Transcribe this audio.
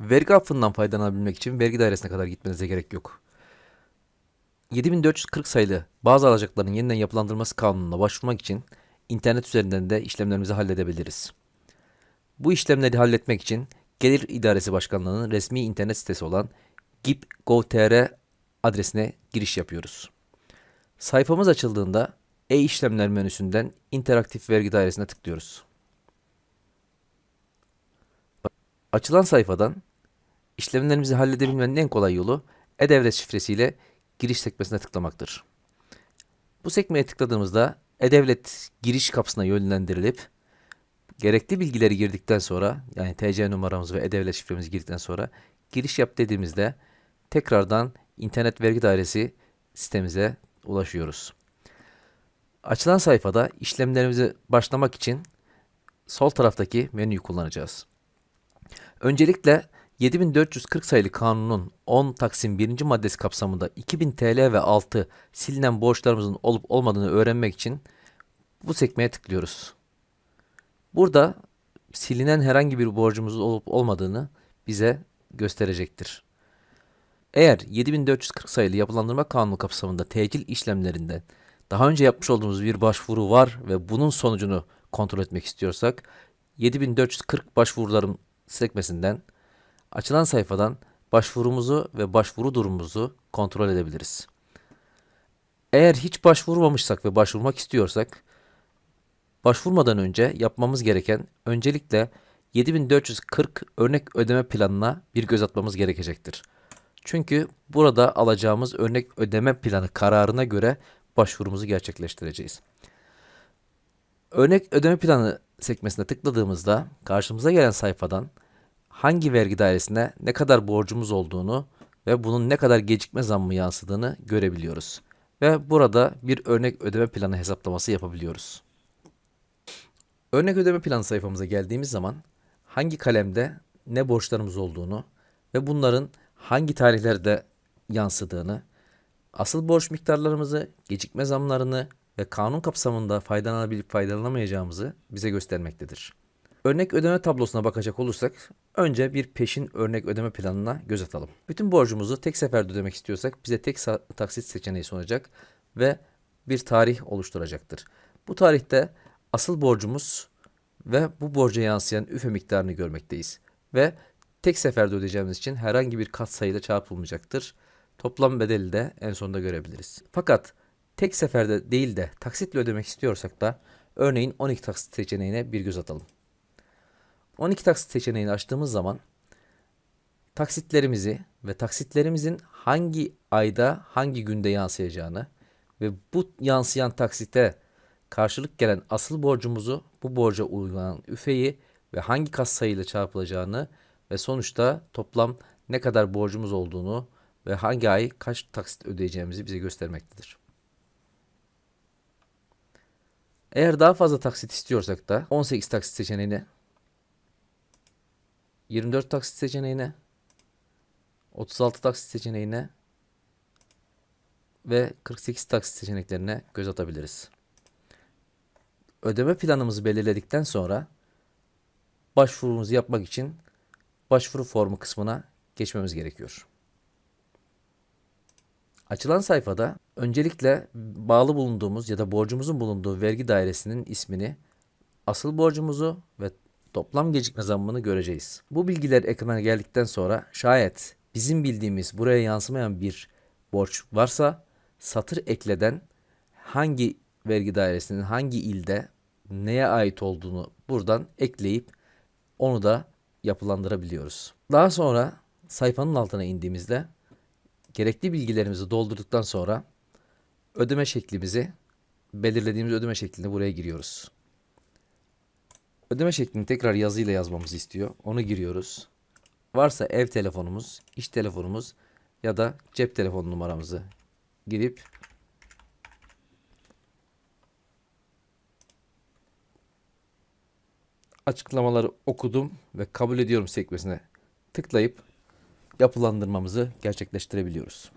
Vergi affından faydalanabilmek için vergi dairesine kadar gitmenize gerek yok. 7440 sayılı bazı alacakların yeniden yapılandırması kanununa başvurmak için internet üzerinden de işlemlerimizi halledebiliriz. Bu işlemleri halletmek için Gelir İdaresi Başkanlığı'nın resmi internet sitesi olan gip.gov.tr adresine giriş yapıyoruz. Sayfamız açıldığında e-işlemler menüsünden interaktif vergi dairesine tıklıyoruz. Açılan sayfadan işlemlerimizi halledebilmenin en kolay yolu e-devlet şifresiyle giriş sekmesine tıklamaktır. Bu sekmeye tıkladığımızda e-devlet giriş kapısına yönlendirilip gerekli bilgileri girdikten sonra yani TC numaramızı ve e-devlet şifremizi girdikten sonra giriş yap dediğimizde tekrardan internet vergi dairesi sitemize ulaşıyoruz. Açılan sayfada işlemlerimizi başlamak için sol taraftaki menüyü kullanacağız. Öncelikle 7440 sayılı kanunun 10 Taksim 1. maddesi kapsamında 2000 TL ve altı silinen borçlarımızın olup olmadığını öğrenmek için bu sekmeye tıklıyoruz. Burada silinen herhangi bir borcumuzun olup olmadığını bize gösterecektir. Eğer 7440 sayılı yapılandırma kanunu kapsamında tecil işlemlerinden daha önce yapmış olduğumuz bir başvuru var ve bunun sonucunu kontrol etmek istiyorsak 7440 başvurularım sekmesinden açılan sayfadan başvurumuzu ve başvuru durumumuzu kontrol edebiliriz. Eğer hiç başvurmamışsak ve başvurmak istiyorsak başvurmadan önce yapmamız gereken öncelikle 7440 örnek ödeme planına bir göz atmamız gerekecektir. Çünkü burada alacağımız örnek ödeme planı kararına göre başvurumuzu gerçekleştireceğiz. Örnek ödeme planı sekmesine tıkladığımızda karşımıza gelen sayfadan hangi vergi dairesine ne kadar borcumuz olduğunu ve bunun ne kadar gecikme zammı yansıdığını görebiliyoruz. Ve burada bir örnek ödeme planı hesaplaması yapabiliyoruz. Örnek ödeme planı sayfamıza geldiğimiz zaman hangi kalemde ne borçlarımız olduğunu ve bunların hangi tarihlerde yansıdığını, asıl borç miktarlarımızı, gecikme zamlarını ve kanun kapsamında faydalanabilip faydalanamayacağımızı bize göstermektedir. Örnek ödeme tablosuna bakacak olursak önce bir peşin örnek ödeme planına göz atalım. Bütün borcumuzu tek seferde ödemek istiyorsak bize tek taksit seçeneği sunacak ve bir tarih oluşturacaktır. Bu tarihte asıl borcumuz ve bu borca yansıyan üfe miktarını görmekteyiz. Ve tek seferde ödeyeceğimiz için herhangi bir katsayıyla çarpılmayacaktır. Toplam bedeli de en sonunda görebiliriz. Fakat tek seferde değil de taksitle ödemek istiyorsak da örneğin 12 taksit seçeneğine bir göz atalım. 12 taksit seçeneğini açtığımız zaman taksitlerimizi ve taksitlerimizin hangi ayda hangi günde yansıyacağını ve bu yansıyan taksite karşılık gelen asıl borcumuzu bu borca uygulanan üfeyi ve hangi kas sayıyla çarpılacağını ve sonuçta toplam ne kadar borcumuz olduğunu ve hangi ay kaç taksit ödeyeceğimizi bize göstermektedir. Eğer daha fazla taksit istiyorsak da 18 taksit seçeneğine 24 taksit seçeneğine 36 taksit seçeneğine ve 48 taksit seçeneklerine göz atabiliriz. Ödeme planımızı belirledikten sonra başvurumuzu yapmak için başvuru formu kısmına geçmemiz gerekiyor. Açılan sayfada öncelikle bağlı bulunduğumuz ya da borcumuzun bulunduğu vergi dairesinin ismini, asıl borcumuzu ve toplam gecikme zammını göreceğiz. Bu bilgiler ekrana geldikten sonra şayet bizim bildiğimiz buraya yansımayan bir borç varsa satır ekleden hangi vergi dairesinin hangi ilde neye ait olduğunu buradan ekleyip onu da yapılandırabiliyoruz. Daha sonra sayfanın altına indiğimizde gerekli bilgilerimizi doldurduktan sonra ödeme şeklimizi belirlediğimiz ödeme şeklini buraya giriyoruz. Ödeme şeklini tekrar yazıyla yazmamızı istiyor. Onu giriyoruz. Varsa ev telefonumuz, iş telefonumuz ya da cep telefon numaramızı girip açıklamaları okudum ve kabul ediyorum sekmesine tıklayıp yapılandırmamızı gerçekleştirebiliyoruz.